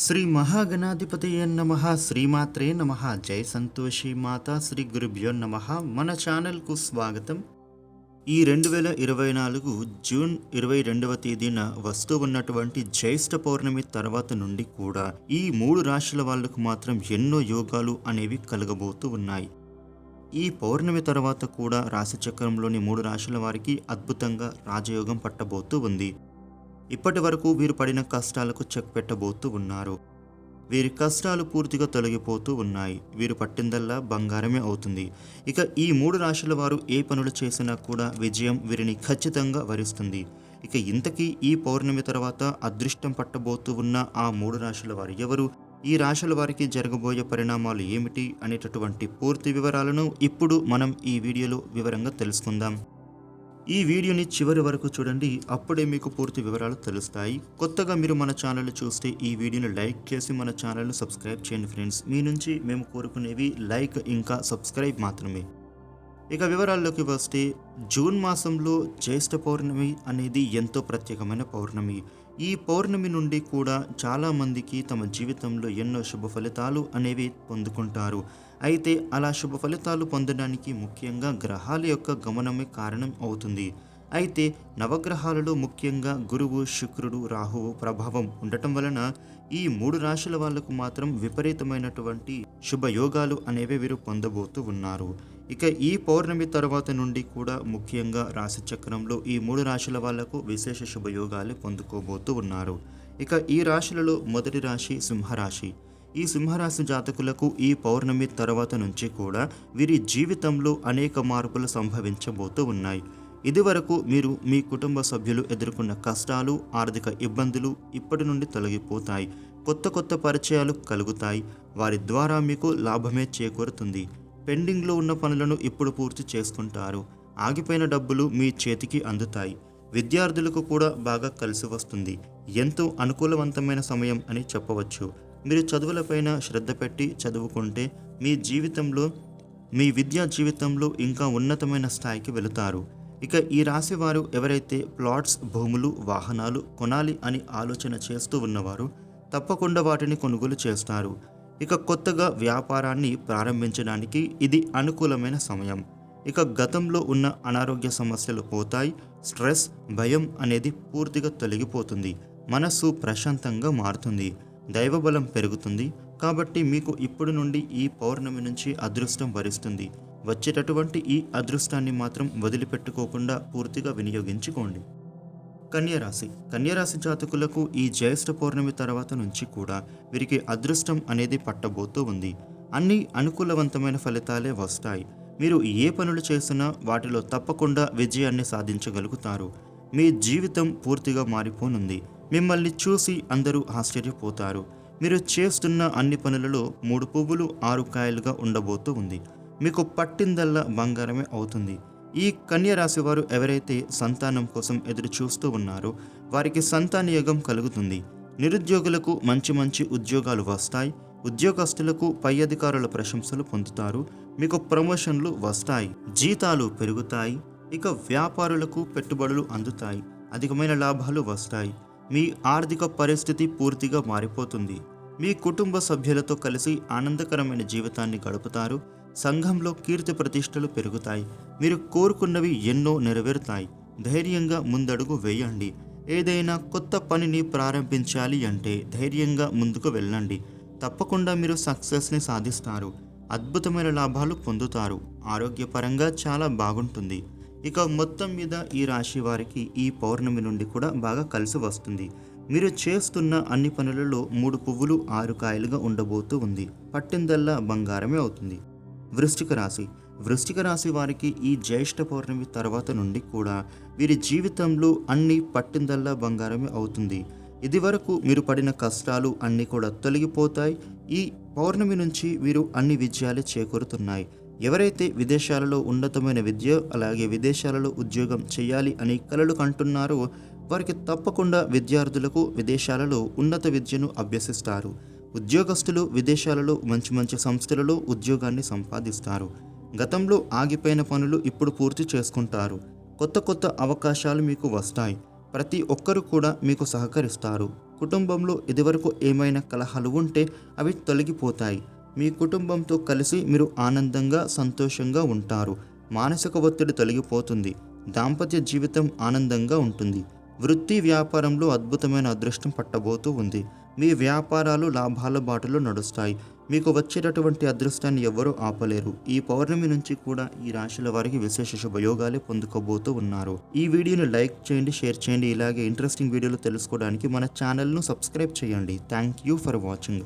శ్రీ మహాగణాధిపతి నమ శ్రీమాత్రే నమ జై సంతోషి మాత శ్రీ గురుభ్యో నమ. మన ఛానల్కు స్వాగతం. ఈ రెండు వేల ఇరవై నాలుగు జూన్ ఇరవై రెండవ తేదీన వస్తూ ఉన్నటువంటి జ్యేష్ఠ పౌర్ణమి తర్వాత నుండి కూడా ఈ మూడు రాశుల వాళ్ళకు మాత్రం ఎన్నో యోగాలు అనేవి కలగబోతూ ఉన్నాయి. ఈ పౌర్ణమి తర్వాత కూడా రాశిచక్రంలోని మూడు రాశుల వారికి అద్భుతంగా రాజయోగం పట్టబోతూ ఉంది. ఇప్పటి వరకు వీరు పడిన కష్టాలకు చెక్ పెట్టబోతూ ఉన్నారు. వీరి కష్టాలు పూర్తిగా తొలగిపోతూ ఉన్నాయి. వీరు పట్టిందల్లా బంగారమే అవుతుంది. ఇక ఈ మూడు రాశుల వారు ఏ పనులు చేసినా కూడా విజయం వీరిని ఖచ్చితంగా వరిస్తుంది. ఇక ఇంతకీ ఈ పౌర్ణమి తర్వాత అదృష్టం పట్టబోతూ ఉన్న ఆ మూడు రాశుల వారు ఎవరు? ఈ రాశుల వారికి జరగబోయే పరిణామాలు ఏమిటి? అనేటటువంటి పూర్తి వివరాలను ఇప్పుడు మనం ఈ వీడియోలో వివరంగా తెలుసుకుందాం. ఈ వీడియోని చివరి వరకు చూడండి. అప్పుడే మీకు పూర్తి వివరాలు తెలుస్తాయి. కొత్తగా మీరు మన ఛానల్ చూస్తే ఈ వీడియోని లైక్ చేసి మన ఛానల్ను సబ్స్క్రైబ్ చేయండి ఫ్రెండ్స్. మీ నుంచి మేము కోరుకునేవి లైక్ ఇంకా సబ్స్క్రైబ్ మాత్రమే. ఇక వివరాల్లోకి వస్తే జూన్ మాసంలో జ్యేష్ఠ పౌర్ణమి అనేది ఎంతో ప్రత్యేకమైన పౌర్ణమి. ఈ పౌర్ణమి నుండి కూడా చాలామందికి తమ జీవితంలో ఎన్నో శుభ ఫలితాలు అనేవి పొందుకుంటారు. అయితే అలా శుభ ఫలితాలు పొందడానికి ముఖ్యంగా గ్రహాల యొక్క గమనమే కారణం అవుతుంది. అయితే నవగ్రహాలలో ముఖ్యంగా గురువు శుక్రుడు రాహువు ప్రభావం ఉండటం వలన ఈ మూడు రాశుల వాళ్ళకు మాత్రం విపరీతమైనటువంటి శుభయోగాలు అనేవి వీరు పొందబోతూ ఉన్నారు. ఇక ఈ పౌర్ణమి తర్వాత నుండి కూడా ముఖ్యంగా రాశి చక్రంలో ఈ మూడు రాశుల వాళ్ళకు విశేష శుభయోగాలు పొందుకోబోతూ ఉన్నారు. ఇక ఈ రాశులలో మొదటి రాశి సింహరాశి. ఈ సింహరాశి జాతకులకు ఈ పౌర్ణమి తర్వాత నుంచి కూడా వీరి జీవితంలో అనేక మార్పులు సంభవించబోతూ ఉన్నాయి. ఇదివరకు మీరు మీ కుటుంబ సభ్యులు ఎదుర్కొన్న కష్టాలు ఆర్థిక ఇబ్బందులు ఇప్పటి నుండి తొలగిపోతాయి. కొత్త కొత్త పరిచయాలు కలుగుతాయి. వారి ద్వారా మీకు లాభమే చేకూరుతుంది. పెండింగ్లో ఉన్న పనులను ఇప్పుడు పూర్తి చేసుకుంటారు. ఆగిపోయిన డబ్బులు మీ చేతికి అందుతాయి. విద్యార్థులకు కూడా బాగా కలిసి వస్తుంది. ఎంతో అనుకూలవంతమైన సమయం అని చెప్పవచ్చు. మీరు చదువులపైన శ్రద్ధ పెట్టి చదువుకుంటే మీ జీవితంలో మీ విద్యా జీవితంలో ఇంకా ఉన్నతమైన స్థాయికి వెళుతారు. ఇక ఈ రాశి వారు ఎవరైతే ప్లాట్స్ భూములు వాహనాలు కొనాలి అని ఆలోచన చేస్తూ ఉన్నవారు తప్పకుండా వాటిని కొనుగోలు చేస్తారు. ఇక కొత్తగా వ్యాపారాన్ని ప్రారంభించడానికి ఇది అనుకూలమైన సమయం. ఇక గతంలో ఉన్న అనారోగ్య సమస్యలు పోతాయి స్ట్రెస్ భయం అనేది పూర్తిగా తొలగిపోతుంది మనస్సు ప్రశాంతంగా మారుతుంది. దైవబలం పెరుగుతుంది కాబట్టి మీకు ఇప్పుడు నుండి ఈ పౌర్ణమి నుంచి అదృష్టం వరిస్తుంది. వచ్చేటటువంటి ఈ అదృష్టాన్ని మాత్రం వదిలిపెట్టుకోకుండా పూర్తిగా వినియోగించుకోండి. కన్యరాశి. కన్యరాశి జాతకులకు ఈ జ్యేష్ఠ పౌర్ణమి తర్వాత నుంచి కూడా వీరికి అదృష్టం అనేది పట్టబోతూ ఉంది. అన్ని అనుకూలవంతమైన ఫలితాలే వస్తాయి. మీరు ఏ పనులు చేసినా వాటిలో తప్పకుండా విజయాన్ని సాధించగలుగుతారు. మీ జీవితం పూర్తిగా మారిపోనుంది. మిమ్మల్ని చూసి అందరూ ఆశ్చర్యపోతారు. మీరు చేస్తున్న అన్ని పనులలో మూడు పువ్వులు ఆరు కాయలుగా ఉండబోతూ ఉంది. మీకు పట్టిందల్లా బంగారమే అవుతుంది. ఈ కన్య రాశి వారు ఎవరైతే సంతానం కోసం ఎదురు చూస్తూ ఉన్నారో వారికి సంతాన యోగం కలుగుతుంది. నిరుద్యోగులకు మంచి మంచి ఉద్యోగాలు వస్తాయి. ఉద్యోగస్తులకు పై అధికారుల ప్రశంసలు పొందుతారు. మీకు ప్రమోషన్లు వస్తాయి. జీతాలు పెరుగుతాయి. ఇక వ్యాపారులకు పెట్టుబడులు అందుతాయి. అధికమైన లాభాలు వస్తాయి. మీ ఆర్థిక పరిస్థితి పూర్తిగా మారిపోతుంది. మీ కుటుంబ సభ్యులతో కలిసి ఆనందకరమైన జీవితాన్ని గడుపుతారు. సంఘంలో కీర్తి ప్రతిష్టలు పెరుగుతాయి. మీరు కోరుకున్నవి ఎన్నో నెరవేరుతాయి. ధైర్యంగా ముందడుగు వేయండి. ఏదైనా కొత్త పనిని ప్రారంభించాలి అంటే ధైర్యంగా ముందుకు వెళ్ళండి. తప్పకుండా మీరు సక్సెస్ని సాధిస్తారు. అద్భుతమైన లాభాలు పొందుతారు. ఆరోగ్యపరంగా చాలా బాగుంటుంది. ఇక మొత్తం మీద ఈ రాశి వారికి ఈ పౌర్ణమి నుండి కూడా బాగా కలిసి వస్తుంది. మీరు చేస్తున్న అన్ని పనులలో మూడు పువ్వులు ఆరు కాయలుగా ఉండబోతూ ఉంది. పట్టిందల్లా బంగారమే అవుతుంది. వృష్టిక రాశి. వృష్టిక రాశి వారికి ఈ జ్యేష్ఠ పౌర్ణమి తర్వాత నుండి కూడా వీరి జీవితంలో అన్ని పట్టిందల్లా బంగారమే అవుతుంది. ఇదివరకు మీరు పడిన కష్టాలు అన్నీ కూడా తొలగిపోతాయి. ఈ పౌర్ణమి నుంచి వీరు అన్ని విజయాలు చేకూరుతున్నాయి. ఎవరైతే విదేశాలలో ఉన్నతమైన విద్య అలాగే విదేశాలలో ఉద్యోగం చేయాలి అని కలలు కంటున్నారో వారికి తప్పకుండా విద్యార్థులకు విదేశాలలో ఉన్నత విద్యను అభ్యసిస్తారు. ఉద్యోగస్తులు విదేశాలలో మంచి మంచి సంస్థలలో ఉద్యోగాన్ని సంపాదిస్తారు. గతంలో ఆగిపోయిన పనులు ఇప్పుడు పూర్తి చేసుకుంటారు. కొత్త కొత్త అవకాశాలు మీకు వస్తాయి. ప్రతి ఒక్కరు కూడా మీకు సహకరిస్తారు. కుటుంబంలో ఇదివరకు ఏమైనా కలహాలు ఉంటే అవి తొలగిపోతాయి. మీ కుటుంబంతో కలిసి మీరు ఆనందంగా సంతోషంగా ఉంటారు. మానసిక ఒత్తిడి తొలగిపోతుంది. దాంపత్య జీవితం ఆనందంగా ఉంటుంది. వృత్తి వ్యాపారంలో అద్భుతమైన అదృష్టం పట్టబోతూ ఉంది. మీ వ్యాపారాలు లాభాల బాటలో నడుస్తాయి. మీకు వచ్చేటటువంటి అదృష్టాన్ని ఎవ్వరూ ఆపలేరు. ఈ పౌర్ణమి నుంచి కూడా ఈ రాశుల వారికి విశేష శుభయోగాలే పొందుకోబోతూ ఉన్నారు. ఈ వీడియోని లైక్ చేయండి షేర్ చేయండి. ఇలాగే ఇంట్రెస్టింగ్ వీడియోలు తెలుసుకోవడానికి మన ఛానల్ను సబ్స్క్రైబ్ చేయండి. Thank you for watching.